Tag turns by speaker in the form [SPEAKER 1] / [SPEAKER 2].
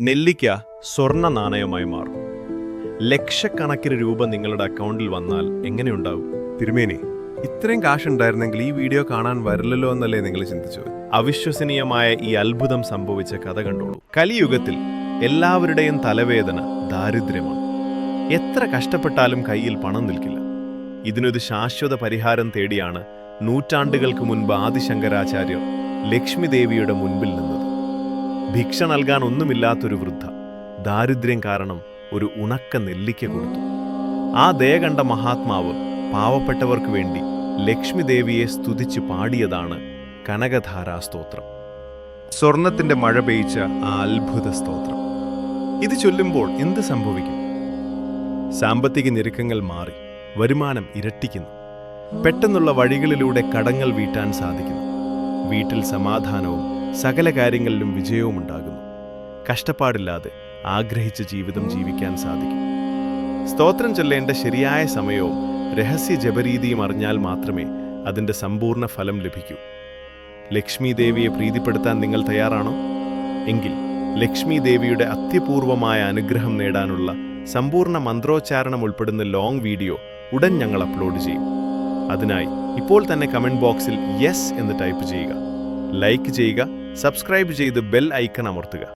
[SPEAKER 1] നെല്ലിക്ക സ്വർണ നാണയമായി മാറും. ലക്ഷക്കണക്കിന് രൂപ നിങ്ങളുടെ അക്കൗണ്ടിൽ വന്നാൽ എങ്ങനെയുണ്ടാവും
[SPEAKER 2] തിരുമേനി ഇത്രയും കാശ് ഉണ്ടായിരുന്നെങ്കിൽ ഈ വീഡിയോ കാണാൻ വരില്ലല്ലോ എന്നല്ലേ നിങ്ങൾ ചിന്തിച്ചത്?
[SPEAKER 1] അവിശ്വസനീയമായ ഈ അത്ഭുതം സംഭവിച്ച കഥ കണ്ടോളൂ. കലിയുഗത്തിൽ എല്ലാവരുടെയും തലവേദന ദാരിദ്ര്യമാണ്. എത്ര കഷ്ടപ്പെട്ടാലും കയ്യിൽ പണം നിൽക്കില്ല. ഇതിനൊരു ശാശ്വത പരിഹാരം തേടിയാണ് നൂറ്റാണ്ടുകൾക്ക് മുൻപ് ആദിശങ്കരാചാര്യർ ലക്ഷ്മി ദേവിയുടെ മുൻപിൽ നിന്നത് ഭിക്ഷ നൽകാൻ ഒന്നുമില്ലാത്തൊരു വൃദ്ധ ദാരിദ്ര്യം കാരണം ഒരു ഉണക്ക നെല്ലിക്ക കൊടുത്തു. ആ ദയ കണ്ട മഹാത്മാവ് പാവപ്പെട്ടവർക്ക് വേണ്ടി ലക്ഷ്മി ദേവിയെ സ്തുതിച്ച് പാടിയതാണ് കനകധാരാ സ്തോത്രം. സ്വർണത്തിന്റെ മഴ പെയ്ച്ച ആ അത്ഭുത സ്തോത്രം. ഇത് ചൊല്ലുമ്പോൾ എന്ത് സംഭവിക്കും? സാമ്പത്തിക ഞെരുക്കങ്ങൾ മാറി വരുമാനം ഇരട്ടിക്കുന്നു. പെട്ടെന്നുള്ള വഴികളിലൂടെ കടങ്ങൾ വീട്ടാൻ സാധിക്കുന്നു. വീട്ടിൽ സമാധാനവും സകല കാര്യങ്ങളിലും വിജയവും ഉണ്ടാകുന്നു കഷ്ടപ്പാടില്ലാതെ ആഗ്രഹിച്ച ജീവിതം ജീവിക്കാൻ സാധിക്കും. സ്തോത്രം ചൊല്ലേണ്ട ശരിയായ സമയവും രഹസ്യ ജപരീതിയും അറിഞ്ഞാൽ മാത്രമേ അതിന്റെ സമ്പൂർണ ഫലം ലഭിക്കൂ. ലക്ഷ്മി ദേവിയെ പ്രീതിപ്പെടുത്താൻ നിങ്ങൾ തയ്യാറാണോ? എങ്കിൽ ലക്ഷ്മി ദേവിയുടെ അത്യപൂർവമായ അനുഗ്രഹം നേടാനുള്ള സമ്പൂർണ മന്ത്രോച്ചാരണം ഉൾപ്പെടുന്ന ലോങ് വീഡിയോ ഉടൻ ഞങ്ങൾ അപ്ലോഡ് ചെയ്യും. അതിനായി ഇപ്പോൾ തന്നെ കമന്റ് ബോക്സിൽ യെസ് എന്ന് ടൈപ്പ് ചെയ്യുക. ലൈക്ക് ചെയ്യുക സബ്സ്ക്രൈബ് ചെയ്ത് ബെൽ ഐക്കൺ അമർത്തുക.